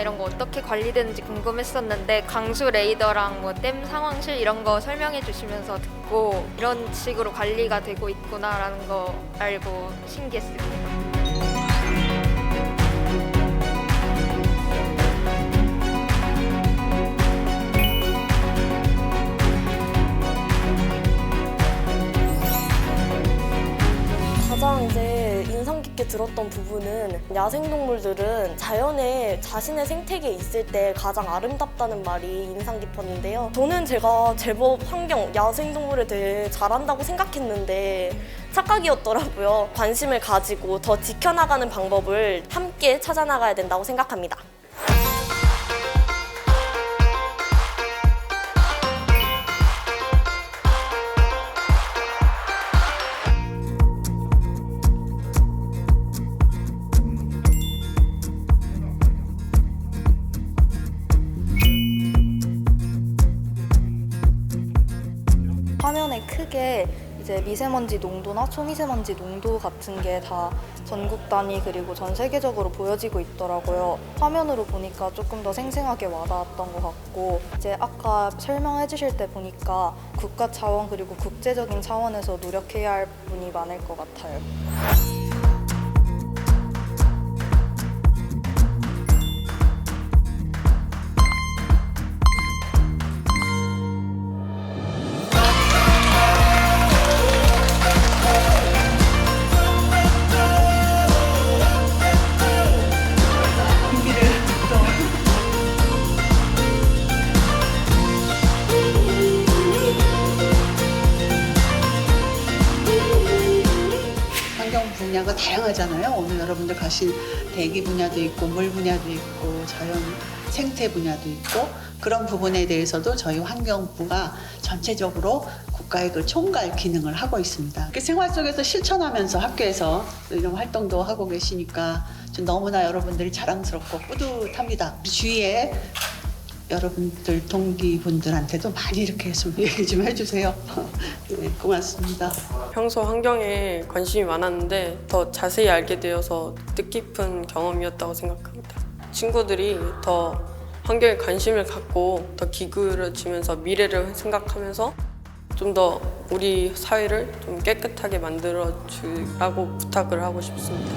이런 거 어떻게 관리되는지 궁금했었는데 강수 레이더랑 뭐 댐 상황실 이런 거 설명해 주시면서 듣고 이런 식으로 관리가 되고 있구나라는 거 알고 신기했습니다. 들었던 부분은 야생동물들은 자연에 자신의 생태계에 있을 때 가장 아름답다는 말이 인상 깊었는데요. 저는 제가 제법 환경, 야생동물에 대해 잘한다고 생각했는데 착각이었더라고요. 관심을 가지고 더 지켜나가는 방법을 함께 찾아나가야 된다고 생각합니다. 크게 이제 미세먼지 농도나 초미세먼지 농도 같은 게 다 전국 단위 그리고 전 세계적으로 보여지고 있더라고요. 화면으로 보니까 조금 더 생생하게 와닿았던 것 같고 이제 아까 설명해 주실 때 보니까 국가 차원 그리고 국제적인 차원에서 노력해야 할 부분이 많을 것 같아요. 다양하잖아요. 오늘 여러분들 가신 대기 분야도 있고 물 분야도 있고 자연 생태 분야도 있고 그런 부분에 대해서도 저희 환경부가 전체적으로 국가의 그 총괄 기능을 하고 있습니다. 그 생활 속에서 실천하면서 학교에서 또 이런 활동도 하고 계시니까 좀 너무나 여러분들이 자랑스럽고 뿌듯합니다. 주위에 여러분들 동기분들한테도 많이 이렇게 좀 얘기 좀 해주세요. 네, 고맙습니다. 평소 환경에 관심이 많았는데 더 자세히 알게 되어서 뜻깊은 경험이었다고 생각합니다. 친구들이 더 환경에 관심을 갖고 더 기울어지면서 미래를 생각하면서 좀 더 우리 사회를 좀 깨끗하게 만들어 주라고 부탁을 하고 싶습니다.